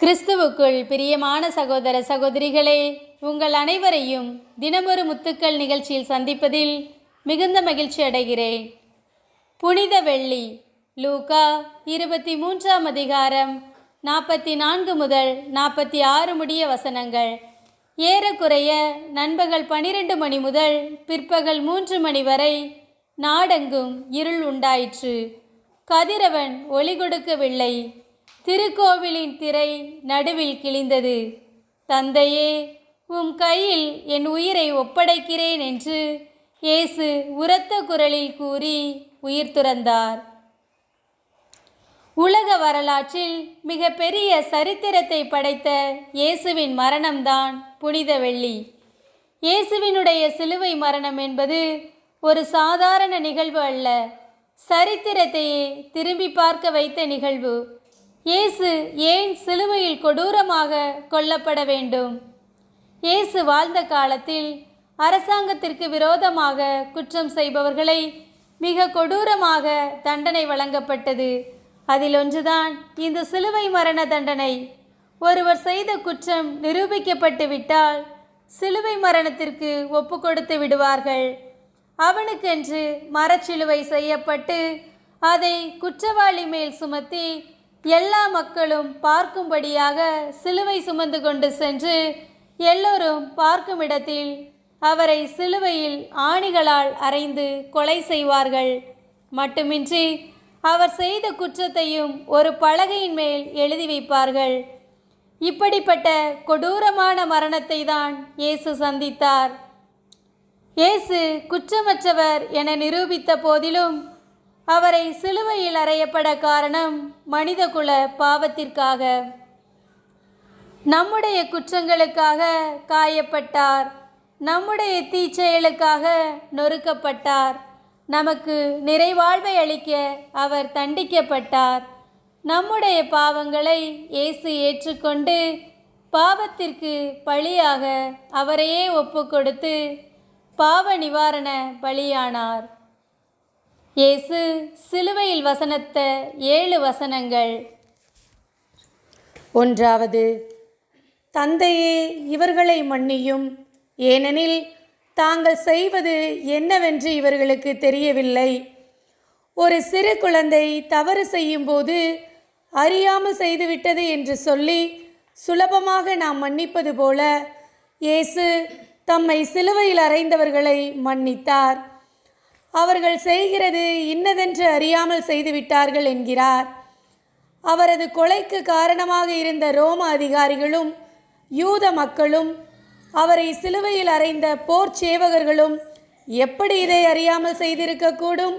கிறிஸ்துவுக்குள் பிரியமான சகோதர சகோதரிகளே உங்கள் அனைவரையும் தினமொரு முத்துக்கள் நிகழ்ச்சியில் சந்திப்பதில் மிகுந்த மகிழ்ச்சி அடைகிறேன். புனித வெள்ளி லூகா இருபத்தி மூன்றாம் அதிகாரம் நாற்பத்தி நான்கு முதல் நாற்பத்தி ஆறு முடிய வசனங்கள். ஏறக்குறைய நண்பகல் பனிரெண்டு மணி முதல் பிற்பகல் மூன்று மணி வரை நாடெங்கும் இருள் உண்டாயிற்று. கதிரவன் ஒளி கொடுக்கவில்லை. திருக்கோவிலின் திரை நடுவில் கிழிந்தது. தந்தையே உம் கையில் என் உயிரை ஒப்படைக்கிறேன் என்று இயேசு உரத்த குரலில் கூறி உயிர் துறந்தார். உலக வரலாற்றில் மிக பெரிய சரித்திரத்தை படைத்த இயேசுவின் மரணம்தான் புனித வெள்ளி. இயேசுவினுடைய சிலுவை மரணம் என்பது ஒரு சாதாரண நிகழ்வு அல்ல. சரித்திரத்தையே திரும்பி பார்க்க வைத்த நிகழ்வு. இயேசு ஏன் சிலுவையில் கொடூரமாக கொல்லப்பட வேண்டும்? இயேசு வாழ்ந்த காலத்தில் அரசாங்கத்திற்கு விரோதமாக குற்றம் செய்பவர்களை மிக கொடூரமாக தண்டனை வழங்கப்பட்டது. அதில் ஒன்றுதான் இந்த சிலுவை மரண தண்டனை. ஒருவர் செய்த குற்றம் நிரூபிக்கப்பட்டு விட்டால் சிலுவை மரணத்திற்கு ஒப்பு கொடுத்து விடுவார்கள். அவனுக்கென்று மரச்சிலுவை செய்யப்பட்டு அதை குற்றவாளி மேல் சுமத்தி எல்லா மக்களும் பார்க்கும்படியாக சிலுவை சுமந்து கொண்டு சென்று எல்லோரும் பார்க்கும் இடத்தில் அவரை சிலுவையில் ஆணிகளால் அறைந்து கொலை செய்வார்கள். மட்டுமின்றி அவர் செய்த குற்றத்தையும் ஒரு பலகையின் மேல் எழுதி வைப்பார்கள். இப்படிப்பட்ட கொடூரமான மரணத்தை தான் இயேசு சந்தித்தார். இயேசு குற்றமற்றவர் என நிரூபித்த போதிலும் அவரை சிலுவையில் அறையப்பட காரணம் மனிதகுல பாவத்திற்காக. நம்முடைய குற்றங்களுக்காக காயப்பட்டார். நம்முடைய தீச்செயலுக்காக நொறுக்கப்பட்டார். நமக்கு நிறைவாழ்வை அளிக்க அவர் தண்டிக்கப்பட்டார். நம்முடைய பாவங்களை இயேசு ஏற்றுக்கொண்டு பாவத்திற்கு பழியாக அவரையே ஒப்பு கொடுத்து பாவ நிவாரண பலியானார். இயேசு சிலுவையில் வசனத்த ஏழு வசனங்கள். ஒன்றாவது தந்தையே இவர்களை மன்னியும். ஏனெனில் தாங்கள் செய்வது என்னவென்று இவர்களுக்கு தெரியவில்லை. ஒரு சிறு குழந்தை தவறு செய்யும்போது அறியாமல் செய்துவிட்டது என்று சொல்லி சுலபமாக நாம் மன்னிப்பது போல இயேசு தம்மை சிலுவையில் அறைந்தவர்களை மன்னித்தார். அவர்கள் செய்கிறது இன்னதென்று அறியாமல் செய்துவிட்டார்கள் என்கிறார். அவரது கொலைக்கு காரணமாக இருந்த ரோம அதிகாரிகளும் யூத மக்களும் அவரை சிலுவையில் அறைந்த போர் சேவகர்களும் எப்படி இதை அறியாமல் செய்திருக்கக்கூடும்?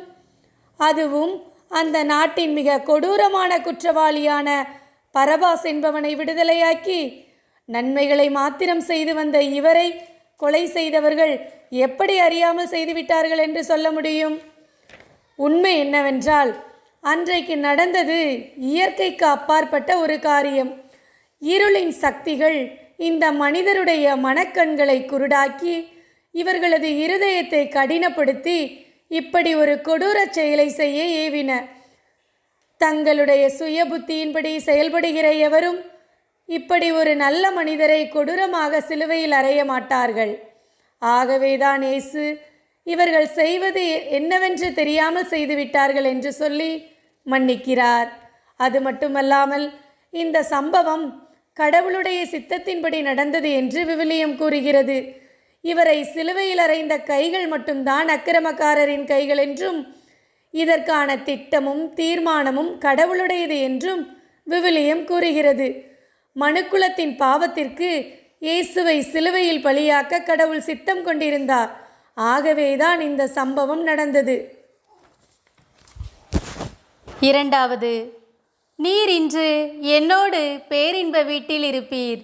அதுவும் அந்த நாட்டின் மிக கொடூரமான குற்றவாளியான பரபாஸ் என்பவனை விடுதலையாக்கி நன்மைகளை மாத்திரம் செய்து வந்த இவரை கொலை செய்தவர்கள் எப்படி அறியாமல் செய்துவிட்டார்கள் என்று சொல்ல முடியும்? உண்மை என்னவென்றால் அன்றைக்கு நடந்தது இயற்கைக்கு அப்பாற்பட்ட ஒரு காரியம். இருளின் சக்திகள் இந்த மனிதருடைய மனக்கண்களை குருடாக்கி இவர்களது இருதயத்தை கடினப்படுத்தி இப்படி ஒரு கொடூரச் செயலை செய்ய ஏவின. தங்களுடைய சுய புத்தியின்படி செயல்படுகிற எவரும் இப்படி ஒரு நல்ல மனிதரை கொடூரமாக சிலுவையில் அறைய மாட்டார்கள். ஆகவேதான் இயேசு இவர்கள் செய்வது என்னவென்று தெரியாமல் செய்துவிட்டார்கள் என்று சொல்லி மன்னிக்கிறார். அது மட்டுமல்லாமல் இந்த சம்பவம் கடவுளுடைய சித்தத்தின்படி நடந்தது என்று விவிலியம் கூறுகிறது. இவரை சிலுவையில் அறைந்த கைகள் மட்டும்தான் அக்கிரமக்காரரின் கைகள் என்றும் இதற்கான திட்டமும் தீர்மானமும் கடவுளுடையது என்றும் விவிலியம் கூறுகிறது. மனுக்குலத்தின் பாவத்திற்கு இயேசுவை சிலுவையில் பலியாக்க கடவுள் சித்தம் கொண்டிருந்தார். ஆகவேதான் இந்த சம்பவம் நடந்தது. இரண்டாவது நீர் இன்று என்னோடு பேரின்ப வீட்டில் இருப்பீர்.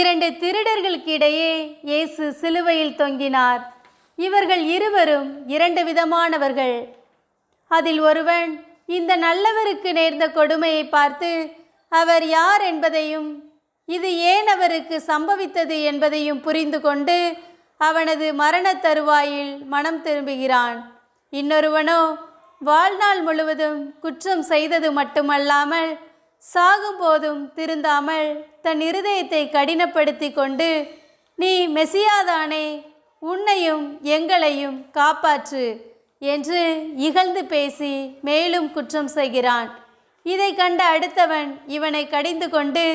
இரண்டு திருடர்களுக்கிடையே இயேசு சிலுவையில் தொங்கினார். இவர்கள் இருவரும் இரண்டு விதமானவர்கள். அதில் ஒருவன் இந்த நல்லவருக்கு நேர்ந்த கொடுமையை பார்த்து அவர் யார் என்பதையும் இது ஏன் அவருக்கு சம்பவித்தது என்பதையும் புரிந்து கொண்டு அவனது மரணத் தருவாயில் மனம் திரும்புகிறான். இன்னொருவனோ வாழ்நாள் முழுவதும் குற்றம் செய்தது மட்டுமல்லாமல் சாகும்போதும் திருந்தாமல் தன் இருதயத்தை கடினப்படுத்தி கொண்டு நீ மெசியாதானே உன்னையும் எங்களையும் காப்பாற்று என்று இகழ்ந்து பேசி மேலும் குற்றம் செய்கிறான். இதை கண்ட அடுத்தவன் இவனை கடிந்து கொண்டு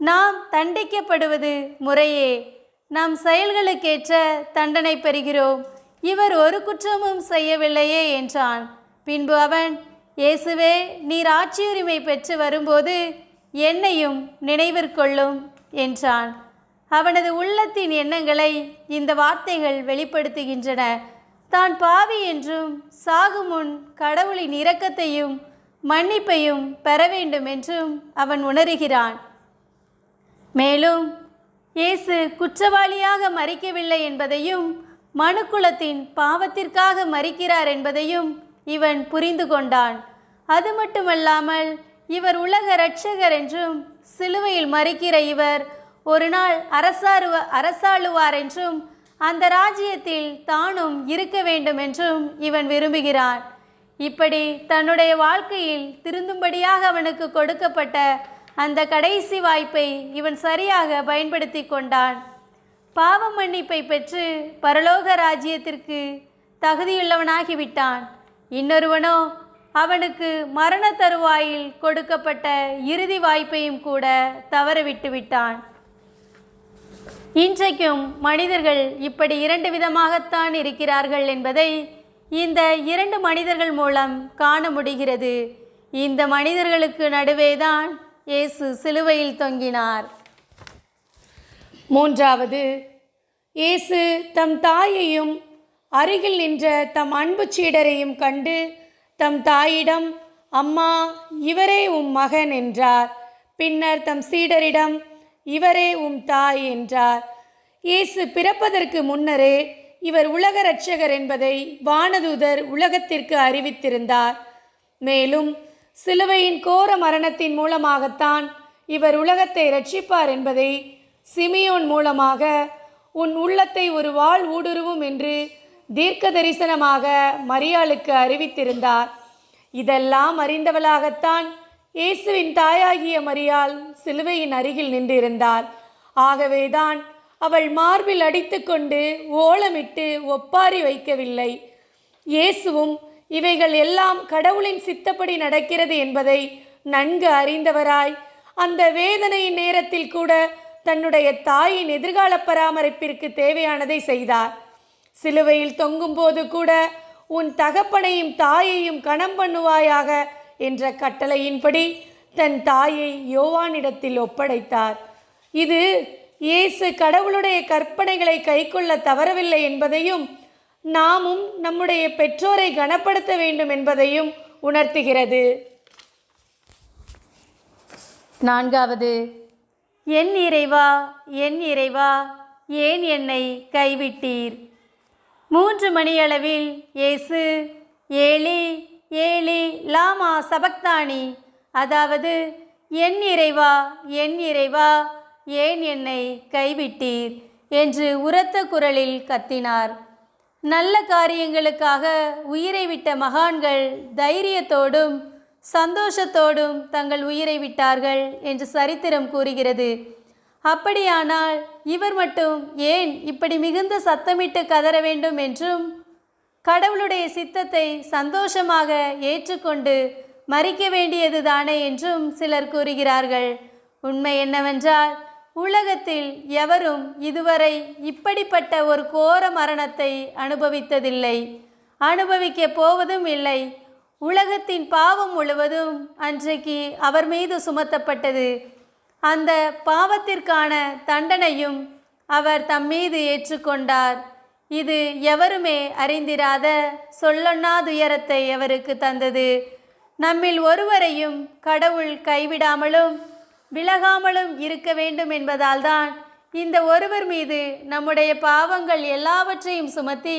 நாம் தண்டிக்கப்படுவது முறையே. நம் செயல்களுக்கேற்ற தண்டனை பெறுகிறோம். இவர் ஒரு குற்றமும் செய்யவில்லையே என்றான். பின்பு அவன் இயேசுவே நீர் ஆட்சியுரிமை பெற்று வரும்போது என்னையும் நினைவிற்கொள்ளும் என்றான். அவனது உள்ளத்தின் எண்ணங்களை இந்த வார்த்தைகள் வெளிப்படுத்துகின்றன. தான் பாவி என்றும் சாகுமுன் கடவுளின் இரக்கத்தையும் மன்னிப்பையும் பெற வேண்டும் என்றும் அவன் உணர்கிறான். மேலும் இயேசு குற்றவாளியாக மறிக்கவில்லை என்பதையும் மனுக்குலத்தின் பாவத்திற்காக மறிக்கிறார் என்பதையும் இவன் புரிந்து கொண்டான். அது மட்டுமல்லாமல் இவர் உலக இரட்சகர் என்றும் சிலுவையில் மறிக்கிற இவர் ஒரு நாள் அரசாருவ அரசாளுவார் என்றும் அந்த ராஜ்யத்தில் தானும் இருக்க வேண்டும் என்றும் இவன் விரும்புகிறான். இப்படி தன்னுடைய வாழ்க்கையில் திருந்தும்படியாக அவனுக்கு கொடுக்கப்பட்ட அந்த கடைசி வாய்ப்பை இவன் சரியாக பயன்படுத்தி கொண்டான். பாவ மன்னிப்பை பெற்று பரலோக ராஜ்யத்திற்கு தகுதியுள்ளவனாகிவிட்டான். இன்னொருவனோ அவனுக்கு மரண தருவாயில் கொடுக்கப்பட்ட இறுதி வாய்ப்பையும் கூட தவறவிட்டு விட்டான் இன்றைக்கும் மனிதர்கள் இப்படி இரண்டு விதமாகத்தான் இருக்கிறார்கள் என்பதை இந்த இரண்டு மனிதர்கள் மூலம் காண முடிகிறது. இந்த மனிதர்களுக்கு நடுவேதான் இயேசு சிலுவையில் தொங்கினார். மூன்றாவது இயேசு தம் தாயையும் அருகில் நின்ற தம் அன்பு சீடரையும் கண்டு தம் தாயிடம் அம்மா இவரே உம் மகன் என்றார். பின்னர் தம் சீடரிடம் இவரே உம் தாய் என்றார். இயேசு பிறப்பதற்கு முன்னரே இவர் உலக இரட்சகர் என்பதை வானதூதர் உலகத்திற்கு அறிவித்திருந்தார். மேலும் சிலுவையின் கோர மரணத்தின் மூலமாகத்தான் இவர் உலகத்தை ரட்சிப்பார் என்பதை சிமியோன் மூலமாக உன் உள்ளத்தை ஒரு வாள் ஊடுருவும் என்று தீர்க்க தரிசனமாக மரியாளுக்கு அறிவித்திருந்தார். இதெல்லாம் அறிந்தவளாகத்தான் இயேசுவின் தாயாகிய மரியாள் சிலுவையின் அருகில் நின்றிருந்தாள். ஆகவேதான் அவள் மார்பில் அடித்துக்கொண்டு ஓலமிட்டு ஒப்பாரி வைக்கவில்லை. இயேசுவும் இவைகள் எல்லாம் கடவுளின் சித்தப்படி நடக்கிறது என்பதை நன்கு அறிந்தவராய் அந்த வேதனையின் நேரத்தில் கூட தன்னுடைய தாயின் எதிர்கால பராமரிப்பிற்கு தேவையானதை செய்தார். சிலுவையில் தொங்கும்போது கூட உன் தகப்பனையும் தாயையும் கணம் பண்ணுவாயாக என்ற கட்டளையின்படி தன் தாயை யோவானிடத்தில் ஒப்படைத்தார். இது இயேசு கடவுளுடைய கற்பனைகளை கைக்கொள்ள தவறவில்லை என்பதையும் நாமும் நம்முடைய பெற்றோரை கனப்படுத்த வேண்டும் என்பதையும் உணர்த்துகிறது. நான்காவது என் இறைவா என் இறைவா ஏன் என்னை கைவிட்டீர்? மூன்று மணியளவில் இயேசு ஏலி ஏலி லாமா சபக்தானி அதாவது என் இறைவா என் இறைவா ஏன் என்னை கைவிட்டீர்? என்று உரத்த குரலில் கத்தினார். நல்ல காரியங்களுக்காக உயிரை விட்ட மகான்கள் தைரியத்தோடும் சந்தோஷத்தோடும் தங்கள் உயிரை விட்டார்கள் என்று சரித்திரம் கூறுகிறது. அப்படியானால் இவர் மட்டும் ஏன் இப்படி மிகுந்த சத்தமிட்டு கதற வேண்டும் என்றும் கடவுளுடைய சித்தத்தை சந்தோஷமாக ஏற்றுக்கொண்டு மறிக்க வேண்டியது தானே என்றும் சிலர் கூறுகிறார்கள். உண்மை என்னவென்றால் உலகத்தில் எவரும் இதுவரை இப்படிப்பட்ட ஒரு கோர மரணத்தை அனுபவித்ததில்லை. அனுபவிக்கப் போவதும் இல்லை. உலகத்தின் பாவம் முழுவதும் அன்றைக்கு அவர் மீது சுமத்தப்பட்டது. அந்த பாவத்திற்கான தண்டனையும் அவர் தம் மீது ஏற்றுக்கொண்டார். இது எவருமே அறிந்திராத சொல்லொண்ணா துயரத்தை அவருக்கு தந்தது. நம்மில் ஒருவரையும் கடவுள் கைவிடாமலும் விலகாமலும் இருக்க வேண்டும் என்பதால்தான் இந்த ஒருவர் மீது நம்முடைய பாவங்கள் எல்லாவற்றையும் சுமத்தி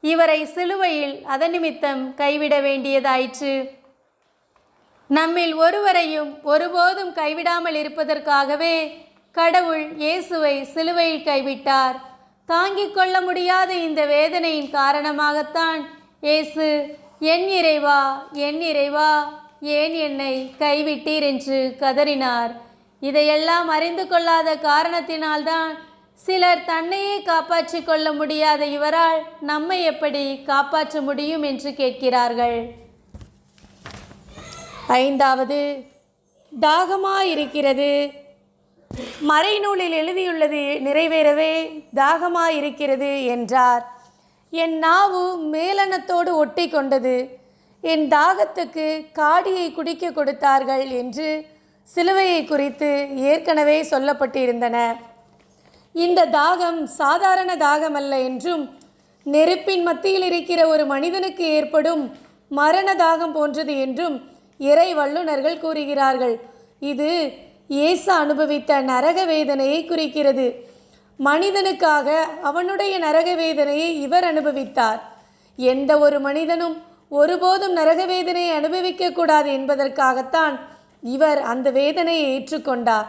இவரை சிலுவையில் அதனிமித்தம் கைவிட வேண்டியதாயிற்று. நம்மில் ஒருவரையும் ஒருபோதும் கைவிடாமல் இருப்பதற்காகவே கடவுள் இயேசுவை சிலுவையில் கைவிட்டார். தாங்கிக் கொள்ள முடியாத இந்த வேதனையின் காரணமாகத்தான் இயேசு என் இறைவா என் இறைவா ஏன் என்னை கைவிட்டீர் என்று கதறினார். இதையெல்லாம் அறிந்து கொள்ளாத காரணத்தினால்தான் சிலர் தன்னையே காப்பாற்றிக் கொள்ள முடியாத இவரால் நம்மை எப்படி காப்பாற்ற முடியும் என்று கேட்கிறார்கள். ஐந்தாவது தாகமாயிருக்கிறது. மறைநூலில் எழுதியுள்ளது நிறைவேறவே தாகமாயிருக்கிறது என்றார். என் நாவு மேலனத்தோடு ஒட்டி கொண்டது என் தாகத்துக்கு காடியை குடிக்க கொடுத்தார்கள் என்று சிலுவையை குறித்து ஏற்கனவே சொல்லப்பட்டிருந்தன. இந்த தாகம் சாதாரண தாகமல்ல என்றும் நெருப்பின் மத்தியில் இருக்கிற ஒரு மனிதனுக்கு ஏற்படும் மரண தாகம் போன்றது என்றும் இறை வல்லுநர்கள் கூறுகிறார்கள். இது இயேசு அனுபவித்த நரக வேதனையை குறிக்கிறது. மனிதனுக்காக அவனுடைய நரக வேதனையை இவர் அனுபவித்தார். எந்த ஒரு மனிதனும் ஒருபோதும் நரக வேதனையை அனுபவிக்க கூடாது என்பதற்காகத்தான் இவர் அந்த வேதனையை ஏற்றுக்கொண்டார்.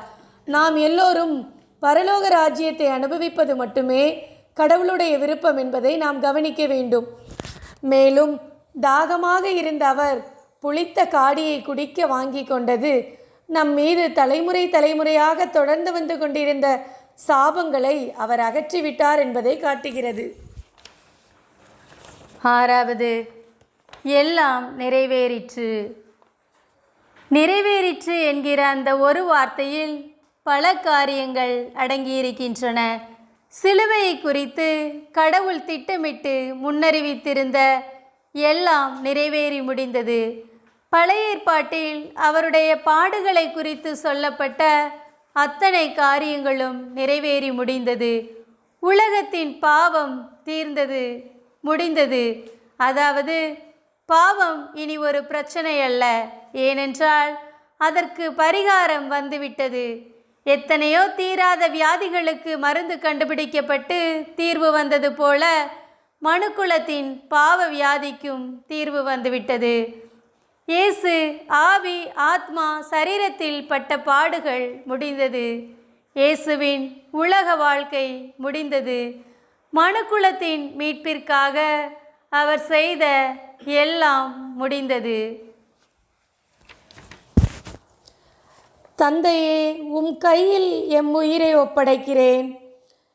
நாம் எல்லோரும் பரலோக ராஜ்யத்தை அனுபவிப்பது மட்டுமே கடவுளுடைய விருப்பம் என்பதை நாம் கவனிக்க வேண்டும். மேலும் தாகமாக இருந்த அவர் புளித்த காடியை குடிக்க வாங்கி கொண்டது நம் மீது தலைமுறை தலைமுறையாக தொடர்ந்து வந்து கொண்டிருந்த சாபங்களை அவர் அகற்றிவிட்டார் என்பதை காட்டுகிறது. ஆறாவது எல்லாம் நிறைவேறிற்று. நிறைவேறிற்று என்கிற அந்த ஒரு வார்த்தையில் பல காரியங்கள் அடங்கியிருக்கின்றன. சிலுவையை குறித்து கடவுள் திட்டமிட்டு முன்னறிவித்திருந்த எல்லாம் நிறைவேறி முடிந்தது. பழைய ஏற்பாட்டில் அவருடைய பாடுகளை குறித்து சொல்லப்பட்ட அத்தனை காரியங்களும் நிறைவேறி முடிந்தது. உலகத்தின் பாவம் தீர்ந்தது முடிந்தது. அதாவது பாவம் இனி ஒரு பிரச்சனை அல்ல. ஏனென்றால் அதற்கு பரிகாரம் வந்துவிட்டது. எத்தனையோ தீராத வியாதிகளுக்கு மருந்து கண்டுபிடிக்கப்பட்டு தீர்வு வந்தது போல மனுக்குலத்தின் பாவ வியாதிக்கும் தீர்வு வந்துவிட்டது. இயேசு ஆவி ஆத்மா சரீரத்தில் பட்ட பாடுகள் முடிந்தது. இயேசுவின் உலக வாழ்க்கை முடிந்தது. மனுக்குலத்தின் மீட்பிற்காக அவர் செய்த எல்லாம் முடிந்தது. தந்தையே உம் கையில் எம் உயிரை ஒப்படைக்கிறேன்.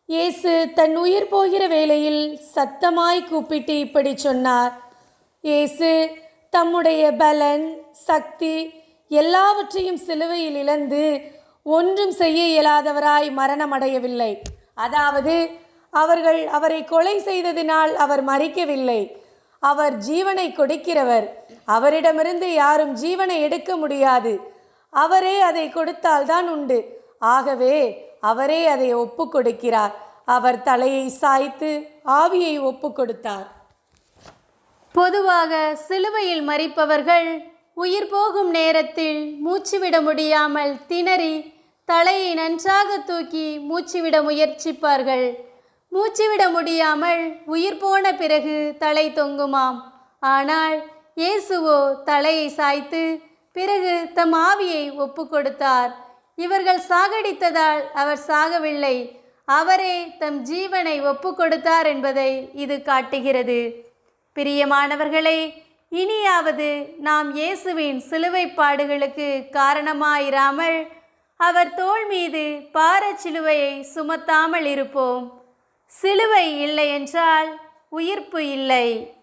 இயேசு தன் உயிர் போகிற வேளையில் சத்தமாய் கூப்பிட்டு இப்படி சொன்னார். இயேசு தம்முடைய பலன் சக்தி எல்லாவற்றையும் சிலுவையில் இழந்து ஒன்றும் செய்ய இயலாதவராய் மரணமடையவில்லை. அதாவது அவர்கள் அவரை கொலை செய்ததினால் அவர் மறிக்கவில்லை. அவர் ஜீவனை கொடுக்கிறவர். அவரிடமிருந்து யாரும் ஜீவனை எடுக்க முடியாது. அவரே அதை கொடுத்தால்தான் உண்டு. ஆகவே அவரே அதை ஒப்பு கொடுக்கிறார். அவர் தலையை சாய்த்து ஆவியை ஒப்பு கொடுத்தார். பொதுவாக சிலுவையில் மறிப்பவர்கள் உயிர் போகும் நேரத்தில் மூச்சுவிட முடியாமல் திணறி தலையை நன்றாக தூக்கி மூச்சுவிட முயற்சிப்பார்கள். மூச்சுவிட முடியாமல் உயிர் போன பிறகு தலை தொங்குமாம். ஆனால் இயேசுவோ தலையை சாய்த்து பிறகு தம் ஆவியை ஒப்பு கொடுத்தார். இவர்கள் சாகடித்ததால் அவர் சாகவில்லை. அவரே தம் ஜீவனை ஒப்பு கொடுத்தார் என்பதை இது காட்டுகிறது. பிரியமானவர்களே இனியாவது நாம் இயேசுவின் சிலுவைப் பாடுகளுக்கு காரணமாயிராமல் அவர் தோள் மீது பாரச் சிலுவையை சுமத்தாமல் இருப்போம். சிலுவை இல்லை என்றால் உயிர்ப்பு இல்லை.